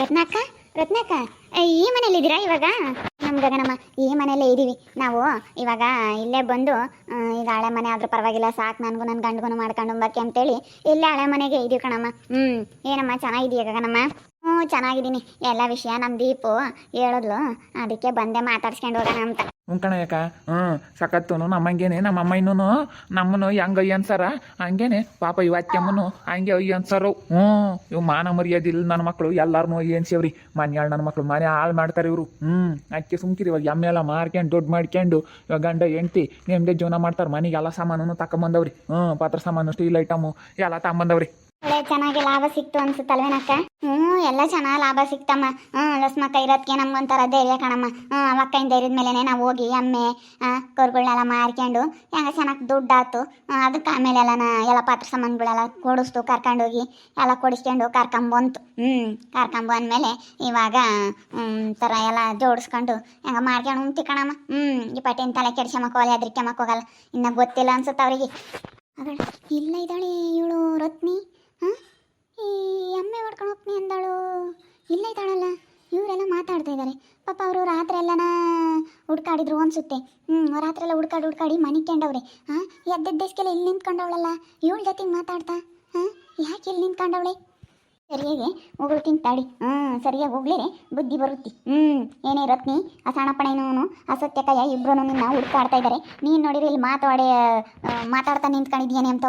ರತ್ನಾಕ ರತ್ನಾಕ ಈ ಮನೇಲಿ ಇದ್ದೀರಾ ಇವಾಗ? ನಮ್ಮ ಗಗನಮ್ಮ, ಈ ಮನೆಯಲ್ಲೇ ಇದ್ದೀವಿ ನಾವು ಇವಾಗ ಇಲ್ಲೇ ಬಂದು ಈಗ ಹಳೆ ಮನೆ ಆದರೂ ಪರವಾಗಿಲ್ಲ, ಸಾಕು ನನಗೂ ನನ್ನ ಗಂಡಗೂ ಮಾಡ್ಕೊಂಡು ಬಕ್ಕೆ ಅಂತೇಳಿ ಇಲ್ಲೇ ಹಳೆ ಮನೆಗೆ ಇದೀವಿ ಕಣಮ್ಮ. ಹ್ಞೂ ಏನಮ್ಮ ಚೆನ್ನಾಗಿದೀಯ ಗಗನಮ್ಮ? ಹ್ಞೂ ಚೆನ್ನಾಗಿದ್ದೀನಿ. ಎಲ್ಲ ವಿಷಯ ನಮ್ಮ ದೀಪು ಹೇಳಿದ್ಲು. ಅದಕ್ಕೆ ಬಂದೆ ಮಾತಾಡ್ಸ್ಕೊಂಡು ಹೋಗೋಣ ಅಂತ. ಹ್ಞೂ ಕಣಯ್ಯಕ್ಕ ಹ್ಞೂ ಸಖತ್ತು ನಮ್ಮಂಗೇನೆ ನಮ್ಮ ಅಮ್ಮ ಇನ್ನೂ ನಮ್ಮನ್ನು ಹೆಂಗೆ ಅಯ್ಯ ಅನ್ಸಾರ ಹಂಗೇನೆ, ಪಾಪ ಇವ ಅತ್ತೆಮ್ಮನು ಹಂಗೆ ಅಯ್ಯ ಅನ್ಸಾರು ಹ್ಞೂ ಇವು ಮಾನ ಮರ್ಯಾದಿಲ್ಲ ನನ್ನ ಮಕ್ಕಳು ಎಲ್ಲಾರನು ಅಯ್ಯ ಅನ್ಸೇವ್ರಿ ಮನ್ಯಾಳ ನನ್ನ ಮಕ್ಕಳು ಮನೆ ಹಾಳು ಮಾಡ್ತಾರೆ ಇವರು. ಹ್ಞೂ ಅಕ್ಕಿ ಸುಮ್ಕಿರಿ, ಇವಾಗ ಎಮ್ಮೆ ಎಲ್ಲ ಮಾರ್ಕೊಂಡು ದುಡ್ಡು ಮಾಡ್ಕೊಂಡು ಇವಾಗ ಗಂಡ ಹೆಂಡ್ತಿ ನೆಮ್ಮದಿ ಜೀವನ ಮಾಡ್ತಾರೆ. ಮನೆಗೆ ಎಲ್ಲ ಸಾಮಾನು ತಕೊಂಬಂದವ್ರಿ. ಹ್ಞೂ ಪಾತ್ರ ಸಾಮಾನು ಸ್ಟೀಲ್ ಐಟಮು ಎಲ್ಲ ತಗೊಂಬಂದವ್ರಿ. ಒಳ್ಳೆ ಚೆನ್ನಾಗಿ ಲಾಭ ಸಿಕ್ತು ಅನ್ಸುತ್ತಲ್ವೇನಕ್ಕ? ಹ್ಞೂ ಎಲ್ಲ ಚೆನ್ನಾಗಿ ಲಾಭ ಸಿಕ್ತಮ್ಮ. ಹ್ಞೂ ಲಸ್ಮಕ್ಕ ಇರೋದಕ್ಕೆ ನಮ್ಗೊಂಥರ ಧೈರ್ಯ ಕಣಮ್ಮ. ಹ್ಞೂ ಅವಕ್ಕೈನ ಧೈರ್ಯದ ಮೇಲೆನೆ ನಾವು ಹೋಗಿ ಎಮ್ಮೆ ಕರುಗಳನ್ನೆಲ್ಲ ಮಾರ್ಕೊಂಡು ಹೆಂಗ ಚೆನ್ನಾಗಿ ದುಡ್ಡಾತು. ಅದಕ್ಕೆ ಆಮೇಲೆ ಎಲ್ಲ ನಾ ಎಲ್ಲ ಪಾತ್ರ ಸಾಮಾನುಗಳೆಲ್ಲ ಕೊಡಿಸ್ತು. ಕರ್ಕೊಂಡೋಗಿ ಎಲ್ಲ ಕೊಡಿಸ್ಕೊಂಡು ಕರ್ಕೊಂಬಂತು. ಹ್ಞೂ ಕರ್ಕೊಂಬಂದ್ಮೇಲೆ ಇವಾಗ ಹ್ಮ್, ಥರ ಎಲ್ಲ ಜೋಡಿಸ್ಕೊಂಡು ಹೆಂಗ ಮಾಡ್ಕೊಂಡು ಉಂತಿ ಕಣಮ್ಮ. ಹ್ಞೂ ಈ ಪಟ್ಟಿನ ತಲೆ ಕೆಡ್ಸ್ಕೊಂಬಕ್ ಹೋಗಲ್ಲ ಅದ್ರಿಕ್ಕೆಮಕ್ ಹೋಗಲ್ಲ. ಇನ್ನ ಗೊತ್ತಿಲ್ಲ ಅನ್ಸುತ್ತೆ ಅವರಿಗೆ. ಅವಳು ಇಲ್ಲ ಇದ್ದಾಳೆ ಇವಳು ರತ್ನಿ. ಹಾಂ ಈ ಎಮ್ಮೆ ಹೊಡ್ಕೊಂಡು ಹೋಗ್ತೀನಿ ಅಂದಳು. ಇಲ್ಲೇ ಇದ್ದಾಳಲ್ಲ, ಇವರೆಲ್ಲ ಮಾತಾಡ್ತಾ ಇದ್ದಾರೆ. ಪಾಪ ಅವರು ರಾತ್ರಿ ಎಲ್ಲನ ಹುಡ್ಕಾಡಿದ್ರು ಅನ್ಸುತ್ತೆ. ಹ್ಞೂ ರಾತ್ರಿ ಎಲ್ಲ ಹುಡ್ಕಾಡಿ ಹುಡ್ಕಾಡಿ ಮನೆ ಕಂಡವ್ರೆ ಹಾಂ ಎದ್ದೆದ್ದೆಸ್ಕೆಲ್ಲ ಇಲ್ಲಿ ನಿಂತ್ಕೊಂಡವಳಲ್ಲ, ಇವಳ ಜೊತೆಗೆ ಮಾತಾಡ್ತಾ? ಹಾಂ ಯಾಕೆ ಇಲ್ಲಿ ನಿಂತ್ಕೊಂಡವಳೆ? ಸರಿಯಾಗಿ ಹೋಗ್ತೀನಿ ತಾಡಿ ಹ್ಞೂ ಸರಿಯಾಗಿ ಹೋಗ್ಲೇ ಬುದ್ಧಿ ಬರುತ್ತೆ. ಹ್ಞೂ ಏನೇ ರತ್ನಿ ಆ ಸಣ್ಣಪ್ಪಣೇನೂ ಆ ಸತ್ಯಕಯ್ಯ ಇಬ್ಬರೂ ನಿನ್ನ ಹುಡುಕಾಡ್ತಾ ಇದ್ದಾರೆ ನೀನು ನೋಡಿದ್ರೆ ಇಲ್ಲಿ ಮಾತಾಡಿ ಮಾತಾಡ್ತಾ ನಿಂತ್ಕೊಂಡಿದ್ಯಾನೆ ಅಂತ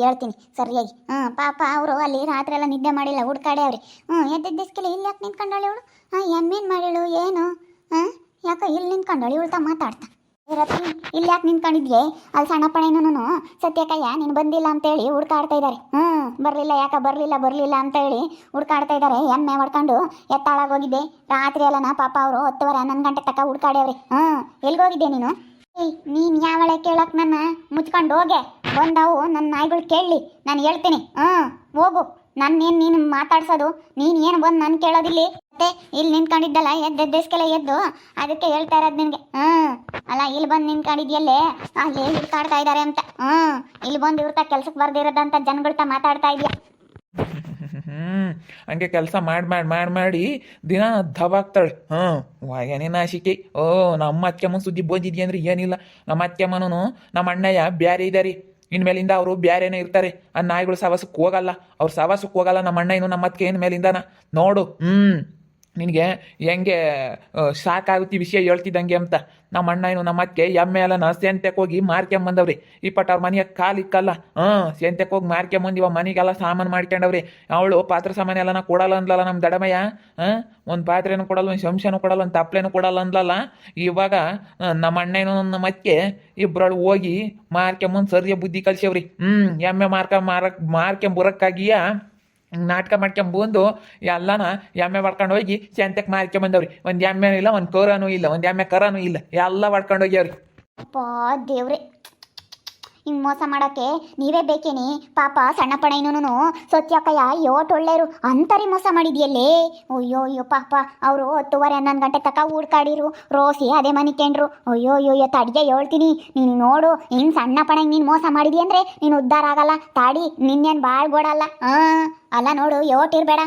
ಹೇಳ್ತೀನಿ. ಸರಿಯಾಗಿ. ಹ್ಞೂ ಪಾಪ ಅವರು ಅಲ್ಲಿ ರಾತ್ರಿ ಎಲ್ಲ ನಿದ್ದೆ ಮಾಡಿಲ್ಲ, ಹುಡ್ಕಾಡ್ಯಾವ್ರಿ. ಹ್ಞೂ ಎದ್ದಿದ್ದಸ್ಕೆಲ್ಲ ಇಲ್ಲಿ ಯಾಕೆ ನಿಂತ್ಕೊಂಡಾಳೆ ಇವಳು ಹಾಂ, ಎಮ್ಮೇನು ಮಾಡಿಳು, ಏನು? ಹಾಂ, ಯಾಕೋ ಇಲ್ಲಿ ನಿಂತ್ಕೊಂಡಾಳೆ? ಇವಳ್ತಾ ಮಾತಾಡ್ತಾ. ರತ್ನಿ ಇಲ್ಲಿ ಯಾಕೆ ನಿಂತ್ಕೊಂಡಿದ್ಯೆ? ಅಲ್ಲಿ ಸಣ್ಣಪ್ಪಣೇನೂ ಸತ್ಯಕಯ್ಯ ನೀನು ಬಂದಿಲ್ಲ ಅಂತೇಳಿ ಹುಡ್ಕಾಡ್ತಾ ಇದ್ದಾರೆ ಹ್ಞೂ ಬರಲಿಲ್ಲ ಯಾಕೆ? ಬರಲಿಲ್ಲ ಬರಲಿಲ್ಲ ಅಂತೇಳಿ ಹುಡ್ಕಾಡ್ತಾ ಇದ್ದಾರೆ ಎಮ್ಮೆ ಹೊಡ್ಕೊಂಡು ಎತ್ತಾಳಾಗೋಗಿದ್ದೆ. ರಾತ್ರಿ ಎಲ್ಲನ ಪಾಪ ಅವರು ಹತ್ತುವರೆ, ಹನ್ನೊಂದು ಗಂಟೆ ತಕ್ಕ ಹುಡ್ಕಾಡ್ಯವ್ರಿ. ಹ್ಞೂ ಎಲ್ಗೋಗಿದ್ದೆ ನೀನು? ಏಯ್, ನೀನು ಯಾವಳೆ ಕೇಳಕ್ ನನ್ನ ಮುಚ್ಕೊಂಡು ಹೋಗೆ? ಬಂದವು ನನ್ನ ನಾಯಿಗಳು ಕೇಳಲಿ. ನಾನು ಹೇಳ್ತೀನಿ. ಹ್ಞೂ ಹೋಗು. ನನ್ನೇನು ನೀನು ಮಾತಾಡ್ಸೋದು? ನೀನು ಏನು ಬಂದು ನಾನು ಕೇಳೋದಿಲ್ಲ? ಮತ್ತೆ ಇಲ್ಲಿ ನಿಂತ್ಕೊಂಡಿದ್ದಲ್ಲ ಎದ್ದೆದ್ದೆಸ್ಕೆಲ್ಲ ಎದ್ದು ಅದಕ್ಕೆ ಹೇಳ್ತಾ ಇರೋದು ನಿನಗೆ. ಹ್ಞೂ ಅಲ್ಲ, ಇಲ್ಲಿ ಬಂದು ನಿಂತ್ಕೊಂಡಿದ್ಯಲ್ಲೇ? ಅಲ್ಲಿ ಹುಡ್ಕಾಡ್ತಾ ಇದಾರೆ ಅಂತ. ಹ್ಞೂ ಇಲ್ಲಿ ಬಂದು ಇವ್ರ ಕೆಲ್ಸಕ್ಕೆ ಬರ್ದಿರೋದಂತ ಜನಗಳ್ತ ಮಾತಾಡ್ತಾ ಇದೆಯಾ? ಹ್ಞೂ ಹಂಗೆ ಕೆಲಸ ಮಾಡಿ ಮಾಡಿ ಮಾಡಿ ಮಾಡಿ ದಿನ ದಬಾಗ್ತಾಳೆ ಹ್ಮ್. ವಾಗೇನೇ ನಾಶಿಕೆ. ಓ, ನಮ್ಮ ಅತ್ತೆಮ್ಮನ ಸುದ್ದಿ ಬಂದಿದ್ಯ ಅಂದ್ರೆ ಏನಿಲ್ಲ. ನಮ್ಮ ಅತ್ತೆಮ್ಮನೂ ನಮ್ಮ ಅಣ್ಣಯ್ಯ ಬ್ಯಾರೆ ಇದಾರಿ. ಇನ್ಮೇಲಿಂದ ಅವರು ಬ್ಯಾರೇನೇ ಇರ್ತಾರೆ. ಆ ನಾಯಿಗಳು ಸವಾಸಕ್ಕೆ ಹೋಗಲ್ಲ. ಅವ್ರು ಸವಾಸಕ್ಕೆ ಹೋಗಲ್ಲ. ನಮ್ಮ ಅಣ್ಣ ಇನ್ನು ನಮ್ಮ ಅತ್ತಿಗೆ ಮೇಲಿಂದ ನೋಡು. ಹ್ಞೂ ನಿನಗೆ ಹೆಂಗೆ ಸಾಕಾಗುತ್ತೆ ವಿಷಯ ಹೇಳ್ತಿದ್ದಂಗೆ ಅಂತ. ನಮ್ಮ ಅಣ್ಣ ಏನು ನಮ್ಮ ಅತ್ತಿಗೆ, ಎಮ್ಮೆ ಎಲ್ಲ ಸೆಂತೆಗೆ ಹೋಗಿ ಮಾರ್ಕೊಂಬಂದವ್ರಿ ಇಪ್ಪಟ್ಟು ಅವ್ರ ಮನೆಗೆ ಕಾಲು ಇಕ್ಕಲ್ಲ. ಹಾಂ ಸೆಂತೆಗೆ ಹೋಗಿ ಇವಾಗ ಮನೆಗೆಲ್ಲ ಸಾಮಾನು ಮಾಡ್ಕೊಂಡವ್ರಿ. ಅವಳು ಪಾತ್ರ ಸಾಮಾನು ಎಲ್ಲ ಕೊಡಲ್ಲ ಅಂದ್ಲಲ್ಲ ನಮ್ಮ ದಡಮಯ್ಯ. ಹಾಂ, ಒಂದು ಪಾತ್ರೆನೂ ಕೊಡಲ್ಲ, ಒಂದು ಶಂಶನೂ ಕೊಡಲ್ಲ, ಒಂದು ತಪ್ಲೆನೂ ಕೊಡಲ್ಲ ಅಂದ್ಲಲ್ಲ. ಇವಾಗ ನಮ್ಮ ಅಣ್ಣ ಏನು ನಮ್ಮ ಅತ್ತಿಗೆ ಇಬ್ಬರಳು ಹೋಗಿ ಮಾರ್ಕೊಂಬಂದು ಸರಿಯ ಬುದ್ಧಿ ಕಲ್ಸ್ಯವ್ರಿ. ಹ್ಞೂ ಎಮ್ಮೆ ಮಾರ್ಕ ಮಾರಕ್ ಮಾರ್ಕೊಂಬರಕ್ಕಾಗಿಯ ನಾಟಕ ಮಾಡ್ಕೊಂಬಂದು ಎಲ್ಲನ ಎಮ್ಮೆ ಮಾಡ್ಕೊಂಡು ಹೋಗಿ ಸಂತೆಗೆ ಮಾರ್ಕೊಂಬಂದವ್ರಿ. ಒಂದು ಎಮ್ಮೆ ಇಲ್ಲ, ಒಂದು ಕೋರನೂ ಇಲ್ಲ, ಒಂದು ಎಮ್ಮೆ ಕರನೂ ಇಲ್ಲ. ಎಲ್ಲ ಮಾಡ್ಕೊಂಡು ಹೋಗ್ಯಾವ್ರಿ. ಅಪ್ಪ, ದೇವ್ರೆ. ಹಿಂಗೆ ಮೋಸ ಮಾಡೋಕ್ಕೆ ನೀವೇ ಬೇಕೇನಿ? ಪಾಪ ಸಣ್ಣ ಪಣೈನೂ ಸತ್ಯಕ್ಕಯ್ಯ ಯೋಟ್ ಒಳ್ಳೆಯರು ಅಂತರಿ ಮೋಸ ಮಾಡಿದ್ಯಲ್ಲೇ? ಅಯ್ಯೋ ಅಯ್ಯೋ, ಪಾಪ. ಅವರು ಹತ್ತುವರೆ ಹನ್ನೊಂದು ಗಂಟೆ ತಕ ಊಡ್ಕಾಡಿರು ರೋಸಿ ಅದೇ ಮನೆ ಅಯ್ಯೋ ಅಯ್ಯೋ ಅಯ್ಯೋ, ತಡಿಗೆ ಹೇಳ್ತೀನಿ. ನೀನು ನೋಡು ಹಿಂಗೆ ಸಣ್ಣ ಪಣಂಗೆ ನೀನು ಮೋಸ ಮಾಡಿದಿ ಅಂದರೆ ನೀನು ಉದ್ಧಾರ ಆಗಲ್ಲ. ತಾಡಿ, ನಿನ್ನೇನು ಭಾಳ ಗೋಡಲ್ಲ ಹಾಂ ಅಲ್ಲ ನೋಡು ಯೋಟ್ ಇರಬೇಡ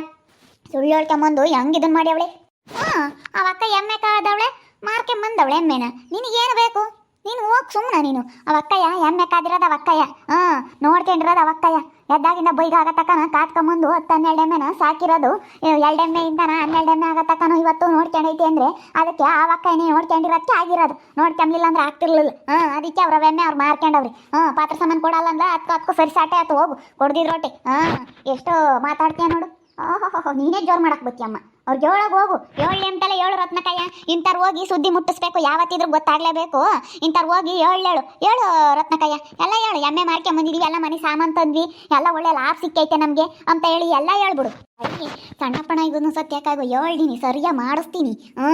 ಸುಳ್ಳು ಹೇಳ್ಕೊಂಬಂದು ಹೆಂಗ್ ಮಾಡಿ ಅವಳೆ? ಹಾಂ, ಅವಕ್ಕ ಎಮ್ಮೆ ಕಾದವಳೆ ಮಾರ್ಕೆಂಬಂದವಳೆ ಎಮ್ಮೆನ. ನಿನಗೇನು ಬೇಕು? ನೀನು ಹೋಗ್ ಸುಮ್ಮನೆ ನೀನು. ಅವ ಅಕ್ಕಯ್ಯ, ಎಮ್ಮೆ ಕಾದಿರೋದು ಅವ ಅಕ್ಕಯ್ಯ. ಹಾಂ, ನೋಡ್ಕೊಂಡಿರೋದು ಅವ ಅಕ್ಕಯ್ಯ. ಎದ್ದಾಗಿಂದ ಬೈಗ ಆಗತಕ್ಕನ ಕಾತ್ಕೊಂಬಂದು ಹತ್ತು ಹನ್ನೆರಡು ಎಮ್ಮೆನ ಸಾಕಿರೋದು. ಎರಡು ಎಮ್ಮೆಯಿಂದನ ಹನ್ನೆರಡು ಎಮ್ಮೆ ಆಗತಕ್ಕನ ಇವತ್ತು ನೋಡ್ಕೊಂಡೈತಿ ಅಂದ್ರೆ ಅದಕ್ಕೆ ಆ ಅಕ್ಕಯ್ಯನೇ ನೋಡ್ಕೊಂಡಿರೋದಕ್ಕೆ ಆಗಿರೋದು. ನೋಡ್ಕೊಂಬ್ಲಿಲ್ಲ ಅಂದ್ರೆ ಆಗ್ತಿರ್ಲಿಲ್ಲ. ಹಾಂ, ಅದಕ್ಕೆ ಅವ್ರ ಎಮ್ಮೆ ಅವ್ರು ಮಾರ್ಕೊಂಡವ್ರಿ. ಹಾಂ, ಪಾತ್ರ ಸಾಮಾನು ಕೊಡಲ್ಲ ಅಂದ್ರೆ ಅದಕ್ಕೂ ಅದಕ್ಕೂ ಸರಿ ಸಾಟೆ ಆಯ್ತು ಹೋಗು. ಕೊಡ್ದಿದ್ ರೊಟ್ಟಿ. ಹಾಂ, ಎಷ್ಟು ಮಾತಾಡ್ತೀಯ ನೋಡು. ಓಹೋ ನೀನೇ ಜೋರು ಬತ್ತಿ ಬತ್ತಿಯಮ್ಮ. ಅವ್ರಿಗೆ ಹೇಳೋಗಿ ಹೋಗು. ಏಳು ಎಂತಲ್ಲ ಏಳು ರತ್ನಕಾಯ ಇಂಥವ್ರು ಹೋಗಿ ಸುದ್ದಿ ಮುಟ್ಟಿಸ್ಬೇಕು. ಯಾವತ್ತಿದ್ರು ಗೊತ್ತಾಗ್ಲೇಬೇಕು. ಇಂಥವ್ರು ಹೋಗಿ ಏಳೇಳು ಏಳು. ರತ್ನಕಾಯ ಎಲ್ಲ ಹೇಳು ಎಮ್ಮೆ ಮಾರ್ಕೊಂಬಂದಿದೀವಿ ಎಲ್ಲ ಮನೆ ಸಾಮಾನು ತಂದ್ವಿ. ಎಲ್ಲ ಒಳ್ಳೆ ಲಾಭ ಸಿಕ್ಕೈತೆ ನಮಗೆ ಅಂತ ಹೇಳಿ ಎಲ್ಲ ಹೇಳ್ಬಿಡು. ಸಣ್ಣಪ್ಪಣ ಇದನ್ನು ಸತ್ಯಕ್ಕಾಗು. ಹೇಳ್ದೀನಿ ಸರಿಯಾ ಮಾಡಿಸ್ತೀನಿ. ಹ್ಞೂ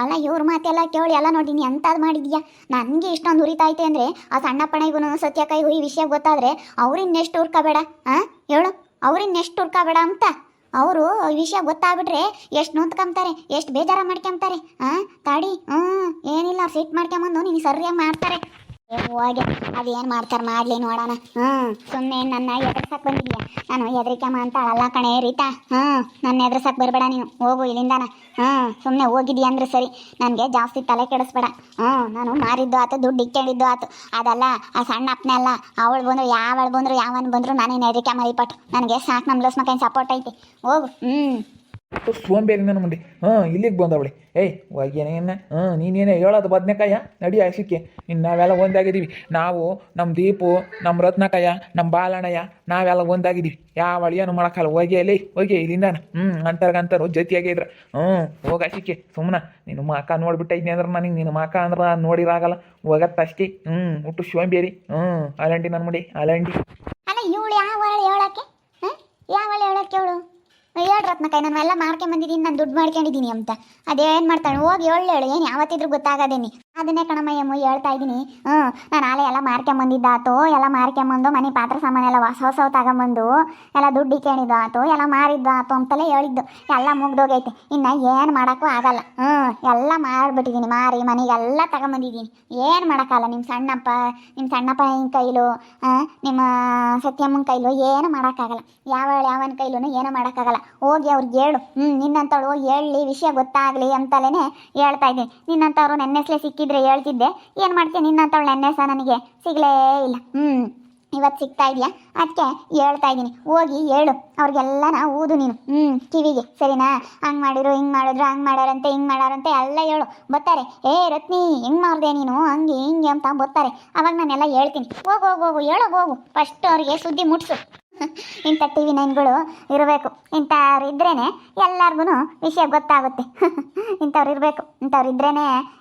ಅಲ್ಲ, ಇವ್ರ ಮಾತೆಲ್ಲ ಕೇಳಿ ಎಲ್ಲ ನೋಡಿನಿ ಎಂಥದ್ದು ಮಾಡಿದ್ಯಾ? ನನಗೆ ಇಷ್ಟೊಂದು ಉರಿತಾಯ್ತು ಅಂದರೆ ಆ ಸಣ್ಣಪ್ಪಣ ಇವನು ಸತ್ಯಕ್ಕಾಗು ಈ ವಿಷಯ ಗೊತ್ತಾದರೆ ಅವ್ರಿನ್ನೆಷ್ಟು ಹುರ್ಕೋಬೇಡ. ಹಾಂ ಹೇಳು. ಅವ್ರಿನ್ನೆಷ್ಟು ಹುರ್ಕೋಬೇಡ ಅಂತ. ಅವರು ವಿಷಯ ಗೊತ್ತಾಗ್ಬಿಟ್ರೆ ಎಷ್ಟು ನೊಂದ್ಕೊಂತಾರೆ ಎಷ್ಟು ಬೇಜಾರ ಮಾಡ್ಕೊಂತಾರೆ ಹಾಂ ತಾಡಿ ಹ್ಞೂ ಏನಿಲ್ಲ ಸಿಟ್ಟು ಮಾಡ್ಕೊಂಬಂದು ನಿನಗೆ ಸರಿಯಾಗಿ ಮಾಡ್ತಾರೆ. ಹೋಗಿ ಅದೇನ್ ಮಾಡ್ತಾರೆ ಮಾಡ್ಲಿ ನೋಡೋಣ. ಹ್ಞೂ ಸುಮ್ಮನೆ ನನ್ನ ಎದುರ್ಸಕ್ಕೆ ಬಂದಿದ್ಯಾ? ನಾನು ಎದ್ರಿಕಮ್ಮ ಅಂತ ಅಳಲ್ಲ ಕಣೆ ರೀತಾ. ಹ್ಮ್, ನನ್ನ ಎದುರ್ಸಕ್ಕೆ ಬರಬೇಡ ನೀನು. ಹೋಗು ಇಲ್ಲಿಂದಾನ. ಹ್ಮ್ ಸುಮ್ಮನೆ ಹೋಗಿದ್ಯಾ ಅಂದ್ರೆ ಸರಿ. ನನಗೆ ಜಾಸ್ತಿ ತಲೆ ಕೆಡಿಸ್ಬೇಡ. ಹ್ಮ್, ನಾನು ಮಾರಿದ್ದು ಆತು, ದುಡ್ಡು ಇಟ್ಕೊಂಡಿದ್ದು ಆತು. ಅದಲ್ಲ, ಆ ಸಣ್ಣ ಅಪ್ಪನೇ ಅಲ್ಲ, ಅವಳು ಬಂದ್ರು, ಯಾವಳು ಬಂದ್ರು, ಯಾವನ್ ಬಂದ್ರು, ನಾನೇನು ಎದ್ರಿಕೆ ಮರಿಪಟ್ಟು ನನಗೆ ಸಾಕು ನಮ್ಮ ಲಸ್ ಮಕ್ಕಳ ಸಪೋರ್ಟ್ ಐತಿ. ಹೋಗು. ಹ್ಞೂ ಸೋಂಬೇರಿ ನನ್ನ ಮಂಡಿ ಹಾಂ, ಇಲ್ಲಿಗೆ ಬಂದವಳಿ ಏಯ್ ಒಯ್ಯೇನೇನ ಹಾಂ, ನೀನೇನೇ? ಹೇಳೋದು ಬದನೆಕಾಯ? ನಡಿ ಆಶಿಕೆ ಇನ್ನು ನಾವೆಲ್ಲ ಒಂದಾಗಿದ್ದೀವಿ. ನಾವು ನಮ್ಮ ದೀಪು ನಮ್ಮ ರತ್ನಕಾಯ ನಮ್ಮ ಬಾಲಣ್ಣಯ್ಯ, ನಾವೆಲ್ಲ ಒಂದಾಗಿದ್ದೀವಿ. ಯಾವ ಅಳಿಯನು ಮಾಡೋಕ್ಕಲ್ಲ ಹೋಗಿ ಅಲ್ಲಿ ಹೋಗಿ ಇಲ್ಲಿಂದ ಹ್ಞೂ ಅಂತರ್ಗಂತರು ಜೊತೆಯಾಗೇ ಇದ್ರ. ಹ್ಞೂ ಹೋಗಿ ಆಶಿಕೆ ಸುಮ್ಮನೆ ನಿನ್ನ ಮಾಕ ನೋಡಿಬಿಟ್ಟೈದ್ನಿ ಅಂದ್ರೆ ನನಗೆ ನಿನ್ನ ಮಾಕ ಅಂದ್ರೆ ನೋಡಿರಾಗಲ್ಲ. ಹೋಗತ್ತಷ್ಟಿ ಹ್ಞೂ ಹುಟ್ಟು ಶೋಂಬೇರಿ. ಹ್ಞೂ ಅಲಂಡಿ ನನ್ನ ಮುಡಿ, ಅಲಂಡಿ. ಅಲ್ಲ, ಇವಳು ಯಾವ ಹೇಳಕ್ಕೆ? ಯಾವ ಹೇಳಕ್ಕೆ ಅವಳು? ಹೇಳ್ ರತ್ನಕಾಯಿ ನಾನು ಎಲ್ಲ ಮಾಡ್ಕೊಂಬಂದಿದ್ದೀನಿ ನಾನು ದುಡ್ಡು ಮಾಡ್ಕೊಂಡಿದ್ದೀನಿ ಅಂತ. ಅದೇನು ಮಾಡ್ತಾಳೆ? ಹೋಗಿ ಹೇಳು ಹೇಳು, ಏನು ಯಾವತ್ತಿದ್ರು ಗೊತ್ತಾಗದೇನಿ. ಅದನ್ನೇ ಕಣಮಯ್ಯಮ್ಮ ಹೇಳ್ತಾ ಇದ್ದೀನಿ. ಹ್ಞೂ ನಾನು ಆಲೆ ಎಲ್ಲ ಮಾರ್ಕೊಂಬಂದಿದ್ದಾತು ಎಲ್ಲ ಮಾರ್ಕೊಂಬಂದು ಮನೆ ಪಾತ್ರ ಸಾಮಾನೆಲ್ಲ ಹೊಸ ಹೊಸ ತಗೊಂಬಂದು, ಎಲ್ಲ ದುಡ್ಡು ಇಕ್ಕೊಂಡಿದ್ದು ಆತು, ಎಲ್ಲ ಮಾರಿದ್ದು ಆತು ಅಂತಲೇ ಹೇಳಿದ್ದು. ಎಲ್ಲ ಮುಗ್ದೋಗೈತೆ. ಇನ್ನು ಏನು ಮಾಡೋಕ್ಕೂ ಆಗಲ್ಲ. ಹ್ಞೂ ಎಲ್ಲ ಮಾರ್ಬಿಟ್ಟಿದ್ದೀನಿ, ಮಾರಿ, ಮನೆಗೆಲ್ಲ ತಗೊಂಬಂದಿದ್ದೀನಿ. ಏನು ಮಾಡೋಕ್ಕಲ್ಲ ನಿಮ್ಮ ಸಣ್ಣಪ್ಪ ನಿಮ್ಮ ಸಣ್ಣಪ್ಪ ಹಿಂಗೆ ಕೈಲು ನಿಮ್ಮ ಸತ್ಯಮ್ಮನ ಕೈಲು, ಏನು ಮಾಡೋಕ್ಕಾಗಲ್ಲ. ಯಾವ ಯಾವನ ಕೈಲೂ ಏನು ಮಾಡೋಕ್ಕಾಗಲ್ಲ. ಹೋಗಿ ಅವ್ರಿಗೆ ಹೇಳು. ಹ್ಞೂ ನಿನ್ನಂಥವ್ಳು ಹೇಳಿ, ವಿಷಯ ಗೊತ್ತಾಗಲಿ ಅಂತಲೇ ಹೇಳ್ತಾ ಇದ್ದೀನಿ ನಿನ್ನಂಥವ್ರು ನೆನ್ನೆಸ್ಲೇ ಸಿಕ್ಕಿದ್ರೆ ಹೇಳ್ತಿದ್ದೆ. ಏನು ಮಾಡ್ತೀನಿ ನಿನ್ನಂಥವ್ಳು ನೆನ್ನೆಸ ನನಗೆ ಸಿಗಲೇ ಇಲ್ಲ. ಹ್ಞೂ ಇವತ್ತು ಸಿಗ್ತಾ ಇದೆಯಾ? ಅದಕ್ಕೆ ಹೇಳ್ತಾ ಇದ್ದೀನಿ. ಹೋಗಿ ಹೇಳು. ಅವ್ರಿಗೆಲ್ಲನ ಊದು ನೀನು. ಹ್ಞೂ ಕಿವಿಗೆ. ಸರಿನಾ? ಹಂಗೆ ಮಾಡಿದ್ರು, ಹಿಂಗೆ ಮಾಡಿದ್ರು, ಹಂಗೆ ಮಾಡ್ಯಾರಂತೆ ಹಿಂಗೆ ಮಾಡ್ಯಾರಂತೆ ಎಲ್ಲ ಹೇಳು. ಬರ್ತಾರೆ. ಏ, ರತ್ನಿ, ಹೆಂಗೆ ಮಾಡಿದೆ ನೀನು? ಹಂಗೆ, ಹಿಂಗೆ ಅಂತ ಬರ್ತಾರೆ. ಅವಾಗ ನಾನೆಲ್ಲ ಹೇಳ್ತೀನಿ. ಹೋಗು ಹೋಗು ಹೋಗು. ಹೋಗು. ಫಸ್ಟ್ ಅವ್ರಿಗೆ ಸುದ್ದಿ ಮುಟ್ಸು. ಇಂಥ ಟಿ ವಿ ನೈನ್ಗಳು ಇರಬೇಕು. ಇಂಥವ್ರು ಇದ್ರೇ ಎಲ್ಲರಿಗೂ ವಿಷಯ ಗೊತ್ತಾಗುತ್ತೆ. ಇಂಥವ್ರು ಇರಬೇಕು. ಇಂಥವ್ರು ಇದ್ರೇ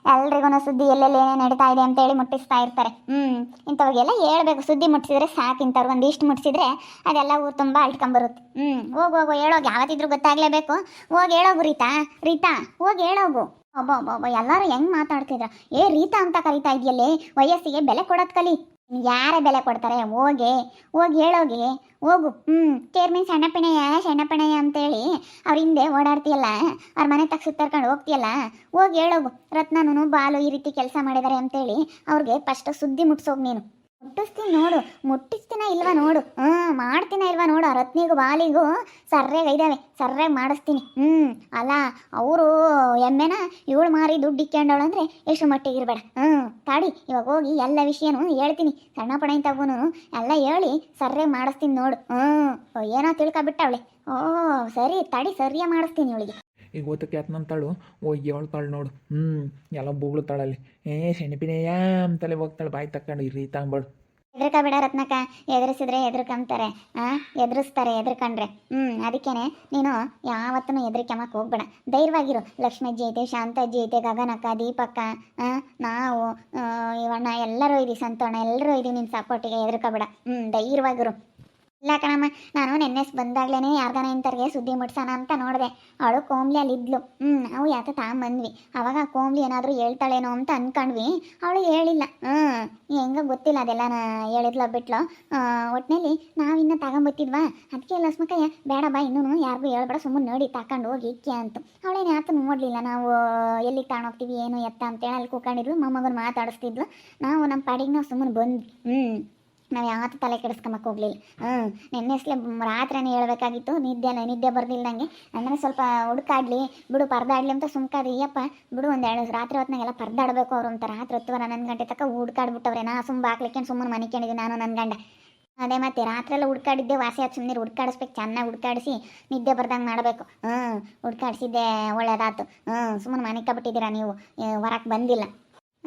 ಎಲ್ರಿಗೂ ಸುದ್ದಿ ಎಲ್ಲೆಲ್ಲಿ ಏನೇನು ನಡೀತಾ ಇದೆ ಅಂತೇಳಿ ಮುಟ್ಟಿಸ್ತಾ ಇರ್ತಾರೆ. ಹ್ಞೂ ಇಂಥವ್ರಿಗೆಲ್ಲ ಹೇಳ್ಬೇಕು. ಸುದ್ದಿ ಮುಟ್ಟಿಸಿದ್ರೆ ಸಾಕು. ಇಂಥವ್ರು ಒಂದು ಇಷ್ಟು ಮುಟ್ಟಿಸಿದ್ರೆ ಅದೆಲ್ಲ ಊರು ತುಂಬ ಅಳ್ಕೊಂಬರುತ್ತೆ. ಹ್ಞೂ ಹೋಗು ಹೋಗು ಹೇಳೋಗಿ ಯಾವತ್ತಿದ್ರು ಗೊತ್ತಾಗಲೇಬೇಕು. ಹೋಗಿ ಹೇಳೋಗು ರೀತಾ ರೀತಾ, ಹೋಗಿ ಹೇಳೋಗು. ಒಬ್ಬ ಒಬ್ಬ ಎಲ್ಲರೂ ಹೆಂಗ್ ಮಾತಾಡ್ತಿದ್ರ? ಏ ರೀತಾ ಅಂತ ಕರಿತಾ ಇದೆಯಲ್ಲೇ? ವಯಸ್ಸಿಗೆ ಬೆಲೆ ಕೊಡೋದು ಕಲಿ. ಯಾರೇ ಬೆಲೆ ಕೊಡ್ತಾರೆ? ಹೋಗಿ ಹೋಗಿ ಹೇಳೋಗಿ, ಹೋಗು. ಹ್ಞೂ ಚೇರ್ಮನ್ ಸಣ್ಣ ಪಿಣಯ್ಯ ಸಣ್ಣ ಪಿಣಯ್ಯ ಅಂತೇಳಿ ಅವ್ರ ಹಿಂದೆ ಓಡಾಡ್ತೀಯಲ್ಲ, ಅವ್ರ ಮನೆ ತಕ್ಕ ಸುತ್ತರ್ಕೊಂಡು ಹೋಗ್ತೀಯಲ್ಲ, ಹೋಗಿ ಹೇಳೋಗು. ರತ್ನನು ಬಾಲು ಈ ರೀತಿ ಕೆಲಸ ಮಾಡಿದ್ದಾರೆ ಅಂತೇಳಿ ಅವ್ರಿಗೆ ಫಸ್ಟ್ ಸುದ್ದಿ ಮುಟ್ಸೋಗ್ ನೀನು. ಮುಟ್ಟಿಸ್ತೀನಿ ನೋಡು, ಮುಟ್ಟಿಸ್ತೀನ ಇಲ್ವಾ ನೋಡು. ಹ್ಞೂ ಮಾಡ್ತೀನ ಇಲ್ವಾ ನೋಡು ರತ್ನಿಗೂ ಬಾಲಿಗೂ ಸರ್ಯಾಗಿ ಇದ್ದಾವೆ ಸರ್ಯಾಗಿ ಮಾಡಿಸ್ತೀನಿ. ಹ್ಞೂ ಅಲ್ಲ, ಅವರು ಎಮ್ಮೆನ ಇವಳು ಮಾರಿ ದುಡ್ಡು ಇಕ್ಕೊಂಡವಳು ಅಂದರೆ ಎಷ್ಟು ಮಟ್ಟಿಗೆ ಇರಬೇಡ. ಹ್ಞೂ ತಾಡಿ, ಇವಾಗ ಹೋಗಿ ಎಲ್ಲ ವಿಷಯನೂ ಹೇಳ್ತೀನಿ. ಸಣ್ಣ ಪಣ ತಗೋನು ಎಲ್ಲ ಹೇಳಿ ಸರ್ಯಾಗಿ ಮಾಡಿಸ್ತೀನಿ ನೋಡು. ಹ್ಞೂ ಏನೋ ತಿಳ್ಕೊಬಿಟ್ಟವಳೆ ಓ, ಸರಿ, ತಾಡಿ, ಸರಿಯೇ ಮಾಡಿಸ್ತೀನಿ ಇವಳಿಗೆ. ಈಗ ಓದಕ್ಕೆ ಯಾತನಂತಾಳು ಓ ಹೇಳ್ತಾಳು ನೋಡು. ಹ್ಞೂ ಎಲ್ಲ ಬೂಗ್ಳತಾಳಲ್ಲಿ ಏ ಸೆಣಪಿನೆಯ ಅಂತಲೇ ಹೋಗ್ತಾಳೆ ಬಾಯಿ ತಕೊಂಡು ಇರಿ ತಾಂಬಳು. ಬಿಡ ರತ್ನಕ ಎದುರಿಸಿದ್ರೆ ಆ? ಎದುರಿಸ್ತಾರೆ ಎದ್ರಕಂಡ್ರೆ ಹ್ಞೂ ಅದಕ್ಕೇನೆ ನೀನು ಯಾವತ್ತೂ ಎದುರಿಕೆಮ್ಮಕ್ಕೆ ಹೋಗ್ಬೇಡ. ಧೈರ್ಯವಾಗಿರು ಲಕ್ಷ್ಮೀಜಿ ಐತೆ ಶಾಂತ ಅಜ್ಜಿ ಐತೆ ಗಗನಕ್ಕ ದೀಪಕ್ಕ ಆ, ನಾವು ಇವಣ್ಣ ಎಲ್ಲರೂ ಇದೀವಿ ಸಂತೋಣ ಎಲ್ಲರೂ ಇದೀವಿ ನಿನ್ನ ಸಪೋರ್ಟಿಗೆ ಎದ್ರಕಬೇಡ ಹ್ಞೂ ಧೈರ್ಯವಾಗಿರು ಇಲ್ಲ ಕಣಮ್ಮ, ನಾನು ನೆನ್ನೆಸ್ ಬಂದಾಗ್ಲೇನೆ ಯಾರ್ದಾನ ಇಂಥವ್ರಿಗೆ ಸುದ್ದಿ ಮುಟ್ಸೋಣ ಅಂತ ನೋಡಿದೆ. ಅವಳು ಕೋಮ್ಲಿ ಅಲ್ಲಿ ಇದ್ಲು. ಹ್ಞೂ ನಾವು ಯಾತ ತಗೊಂಬಂದ್ವಿ ಅವಾಗ ಕೋಮ್ಲಿ ಏನಾದರೂ ಹೇಳ್ತಾಳೇನೋ ಅಂತ ಅನ್ಕೊಂಡ್ವಿ. ಅವಳು ಹೇಳಿಲ್ಲ. ಹ್ಞೂ ಹೆಂಗ ಗೊತ್ತಿಲ್ಲ ಅದೆಲ್ಲ ನಾ ಹೇಳಿದ್ಲ ಬಿಟ್ಲು. ಒಟ್ಟಿನಲ್ಲಿ ನಾವಿನ್ನ ತಗೊಂಬತ್ತಿದ್ವಾ? ಅದಕ್ಕೆ ಲಸ್ಮಕ್ಕಯ್ಯ ಬೇಡ ಬಾ ಇನ್ನೂ ಯಾರಿಗೂ ಹೇಳ್ಬೇಡ ಸುಮ್ಮನೆ ನೋಡಿ ತಕೊಂಡು ಹೋಗಿ ಇಕ್ಕೆ ಅಂತ. ಅವಳೇನು ಯಾತು ನೋಡಲಿಲ್ಲ. ನಾವು ಎಲ್ಲಿಗೆ ತಗೊಂಡೋಗ್ತೀವಿ ಏನು ಎತ್ತ ಅಂತೇಳಿ ಅಲ್ಲಿ ಕೂಕೊಂಡಿದ್ಲು ಮೊಮ್ಮಗನ ಮಾತಾಡಿಸ್ತಿದ್ಲು. ನಾವು ನಮ್ಮ ಪಾಡಿಗೆ ನಾವು ಸುಮ್ಮನೆ ಬಂದ್ವಿ. ಹ್ಞೂ ನಾವು ಯಾವತ್ತೂ ತಲೆ ಕೆಡಿಸ್ಕೊಂಬಕ್ಕೆ ಹೋಗ್ಲಿಲ್ಲ. ಹ್ಞೂ ನೆನ್ನೆಸ್ಲೆ ರಾತ್ರಿನೇ ಹೇಳಬೇಕಾಗಿತ್ತು, ನಿದ್ದೆ ನಿದ್ದೆ ಬರ್ದಿಲ್ದಂಗೆ ಅಂದರೆ ಸ್ವಲ್ಪ ಹುಡುಕಾಡ್ಲಿ, ಬಿಡು, ಪರ್ದಾಡ್ಲಿ ಅಂತ ಸುಮ್ಕಾದಿ ಅಯ್ಯಪ್ಪ ಬಿಡು ಒಂದು ಎರಡು ರಾತ್ರಿ ಹೊತ್ನಾಗೆಲ್ಲ ಪರ್ದಾಡಬೇಕು ಅವ್ರು ಅಂತ. ರಾತ್ರಿ ಹೊತ್ತು ನನ್ನ ಗಂಟೆ ತಕ್ಕ ಹುಡ್ಕಾಡ್ಬಿಟ್ಟವ್ರೆ. ನಾ ಸುಮ್ಮ ಬಾಕ್ಲಿಕ್ಕೆ ಸುಮ್ಮನೆ ಮನಿಕೊಂಡಿದ್ದೆ ನಾನು ನನ್ನ ಗಂಡ. ಅದೇ ಮತ್ತೆ ರಾತ್ರಿ ಎಲ್ಲ ಹುಡ್ಕಾಡಿದ್ದೆ, ವಾಸಿ ಆಯ್ತು ನೀರು ಹುಡ್ಕಾಡಿಸ್ಬೇಕು, ಚೆನ್ನಾಗಿ ಹುಡ್ಕಾಡಿಸಿ, ನಿದ್ದೆ ಬರ್ದಂಗೆ ಮಾಡಬೇಕು. ಹ್ಞೂ ಹುಡ್ಕಾಡಿಸಿದ್ದೆ, ಒಳ್ಳೇದಾತು. ಹ್ಞೂ ಸುಮ್ಮನೆ ಮನೆ ಕಬಿಟ್ಟಿದ್ದೀರಾ ನೀವು ಹೊರಕ್ಕೆ ಬಂದಿಲ್ಲ.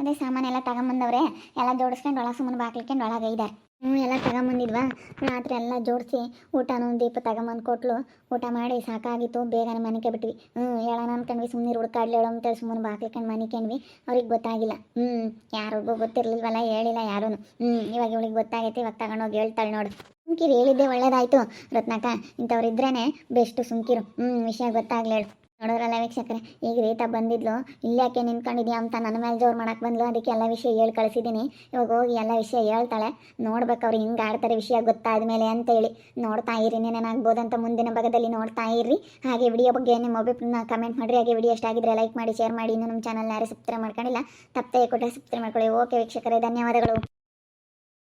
ಅದೇ ಸಾಮಾನೆಲ್ಲ ತಗೊಂಬಂದವ್ರೆ, ಎಲ್ಲ ಜೋಡಿಸ್ಕೊಂಡು ಒಳಗೆ ಸುಮ್ಮನೆ ಬಾಕ್ಲಿಕ್ಕೆ ಒಳಗೆ ಇದ್ದಾರೆ ಹ್ಞೂ ಎಲ್ಲ ತಗೊಂಬಂದಿದ್ವಾ? ರಾತ್ರಿ ಎಲ್ಲ ಜೋಡಿಸಿ ಊಟನೂ ದೀಪ ತಗೊಂಬಂದು ಕೊಟ್ಲು. ಊಟ ಮಾಡಿ ಸಾಕಾಗಿತ್ತು, ಬೇಗನೆ ಮನೆಗೆ ಬಿಟ್ವಿ. ಹ್ಞೂ ಹೇಳೋಣ ಅನ್ಕೊಂಡ್ವಿ ಸುಮ್ಮನೆ ಹುಡ್ಕಾಡ್ಲಿ ಹೇಳೋ ಅಂತೇಳಿ ಸುಮ್ಮನೆ ಬಾಕ್ಲಿಕೊಂಡು ಮನಿಕೊಂಡ್ವಿ ಅವ್ರಿಗೆ ಗೊತ್ತಾಗಿಲ್ಲ. ಹ್ಞೂ ಯಾರಿಗೂ ಗೊತ್ತಿರಲಿಲ್ವಲ್ಲ, ಹೇಳಿಲ್ಲ ಯಾರೂ ಹ್ಞೂ ಇವಾಗ ಇವಳಿಗೆ ಗೊತ್ತಾಗೈತೆ, ಇವಾಗ ತಗೊಂಡೋಗಿ ಹೇಳ್ತಾಳೆ ನೋಡು. ಸುಮ್ಕಿರು, ಹೇಳಿದ್ದೆ ಒಳ್ಳೇದಾಯ್ತು. ರತ್ನಾಕ ಇಂಥವ್ರು ಇದ್ರೇ ಬೆಸ್ಟು ಸುಮ್ಕಿರು. ಹ್ಞೂ ವಿಷಯ ಗೊತ್ತಾಗ್ಲಿ ಹೇಳು ನೋಡೋರಲ್ಲ ವೀಕ್ಷಕರೇ, ಈಗ ರೀತಾ ಬಂದಿದ್ಲು. ಇಲ್ಲಾಕೆ ನಿಂತ್ಕೊಂಡಿದ್ಯಾ ಅಂತ ನನ್ನ ಮೇಲೆ ಜೋರು ಮಾಡಕ್ಕೆ ಬಂದ್ಲು. ಅದಕ್ಕೆ ಎಲ್ಲ ವಿಷಯ ಹೇಳಿ ಕಳಿಸಿದ್ದೀನಿ. ಇವಾಗ ಹೋಗಿ ಎಲ್ಲ ವಿಷಯ ಹೇಳ್ತಾಳೆ. ನೋಡ್ಬೇಕು ಅವ್ರು ಹಿಂಗೆ ಆಡ್ತಾರೆ ವಿಷಯ ಗೊತ್ತಾದ್ಮೇಲೆ ಅಂತೇಳಿ ನೋಡ್ತಾ ಇರಿ ಅಂತ ಮುಂದಿನ ಭಾಗದಲ್ಲಿ ನೋಡ್ತಾ ಇರ್ರಿ. ಹಾಗೆ ವಿಡಿಯೋ ಬಗ್ಗೆ ನಿಮ್ಮ ಒಬ್ಬರನ್ನ ಕಮೆಂಟ್ ಮಾಡಿರಿ. ಹಾಗೆ ವಿಡಿಯೋ ಇಷ್ಟ ಆಗಿದ್ರೆ ಲೈಕ್ ಮಾಡಿ ಶೇರ್ ಮಾಡಿ. ಇನ್ನೂ ನಮ್ಮ ಚಾನಲ್ ಯಾರು ಸಬ್ಸ್ಕ್ರೈಬ್ ಮಾಡ್ಕೊಂಡಿಲ್ಲ, ತಪ್ಪದೆ ಕೊಟ್ಟರೆ ಸಬ್ಸ್ಕ್ರೈಬ್ ಮಾಡ್ಕೊಳ್ಳಿ. ಓಕೆ ವೀಕ್ಷಕರೇ, ಧನ್ಯವಾದಗಳು.